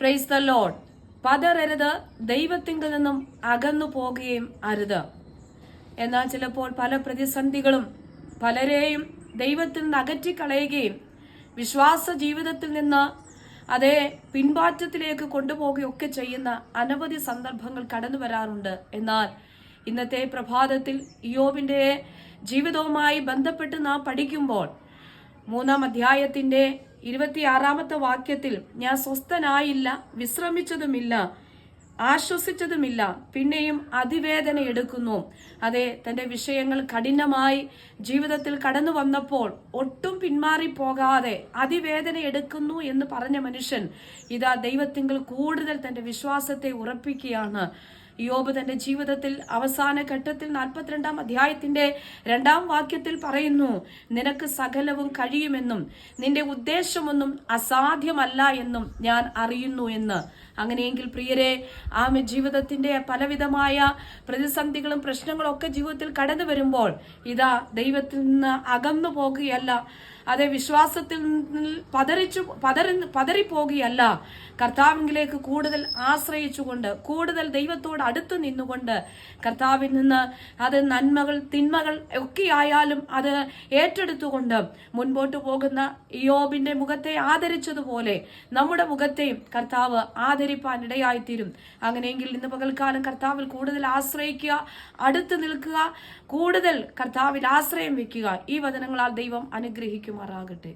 Price the load പതറരുത് ദൈവത്തിങ്കിൽ നിന്നും അകന്നു പോകുകയും അരുത്. എന്നാൽ ചിലപ്പോൾ പല പ്രതിസന്ധികളും പലരെയും ദൈവത്തിൽ നിന്ന് അകറ്റിക്കളയുകയും വിശ്വാസ ജീവിതത്തിൽ നിന്ന് അതേ പിൻപാറ്റത്തിലേക്ക് കൊണ്ടുപോവുകയൊക്കെ ചെയ്യുന്ന അനവധി സന്ദർഭങ്ങൾ കടന്നു വരാറുണ്ട്. എന്നാൽ ഇന്നത്തെ പ്രഭാതത്തിൽ യോബിന്റെ ജീവിതവുമായി ബന്ധപ്പെട്ട് നാം പഠിക്കുമ്പോൾ മൂന്നാം അധ്യായത്തിന്റെ ഇരുപത്തിയാറാമത്തെ വാക്യത്തിൽ ഞാൻ സ്വസ്ഥനായില്ല വിശ്രമിച്ചതുമില്ല ആശ്വസിച്ചതുമില്ല പിന്നെയും അതിവേദന എടുക്കുന്നു. അതെ തന്റെ വിഷയങ്ങൾ കഠിനമായി ജീവിതത്തിൽ കടന്നു വന്നപ്പോൾ ഒട്ടും പിന്മാറി പോകാതെ അതിവേദന എടുക്കുന്നു എന്ന് പറഞ്ഞ മനുഷ്യൻ ഇതാ ദൈവത്തിങ്കിൽ കൂടുതൽ തന്റെ വിശ്വാസത്തെ ഉറപ്പിക്കുകയാണ്. യോബ് തന്റെ ജീവിതത്തിൽ അവസാന ഘട്ടത്തിൽ നാൽപ്പത്തിരണ്ടാം അധ്യായത്തിന്റെ രണ്ടാം വാക്യത്തിൽ പറയുന്നു നിനക്ക് സകലവും കഴിയുമെന്നും നിന്റെ ഉദ്ദേശമൊന്നും അസാധ്യമല്ല എന്നും ഞാൻ അറിയുന്നു എന്ന്. അങ്ങനെയെങ്കിൽ പ്രിയരെ ആമെ ജീവിതത്തിന്റെ പലവിധമായ പ്രതിസന്ധികളും പ്രശ്നങ്ങളും ഒക്കെ ജീവിതത്തിൽ കടന്നു വരുമ്പോൾ ഇതാ ദൈവത്തിൽ നിന്ന് അകന്നു പോകുകയല്ല അതെ വിശ്വാസത്തിൽ പതറിച്ചു പതറി പതറിപ്പോകുകയല്ല. കർത്താവിലേക്ക് കൂടുതൽ ആശ്രയിച്ചുകൊണ്ട് കൂടുതൽ ദൈവത്തോട് അടുത്ത് നിന്നുകൊണ്ട് കർത്താവിൽ നിന്ന് അത് നന്മകൾ തിന്മകൾ ഒക്കെ ആയാലും അത് ഏറ്റെടുത്തുകൊണ്ട് മുൻപോട്ട് പോകുന്ന യോബിന്റെ മുഖത്തെ ആദരിച്ചതുപോലെ നമ്മുടെ മുഖത്തെയും കർത്താവ് ആദരിപ്പാൻ ഇടയായിത്തീരും. അങ്ങനെയെങ്കിൽ ഇന്ന് പകൽക്കാലം കർത്താവിൽ കൂടുതൽ ആശ്രയിക്കുക അടുത്ത് നിൽക്കുക കൂടുതൽ കർത്താവിൽ ആശ്രയം വെക്കുക. ഈ വചനങ്ങളാൽ ദൈവം അനുഗ്രഹിക്കുമാറാകട്ടെ.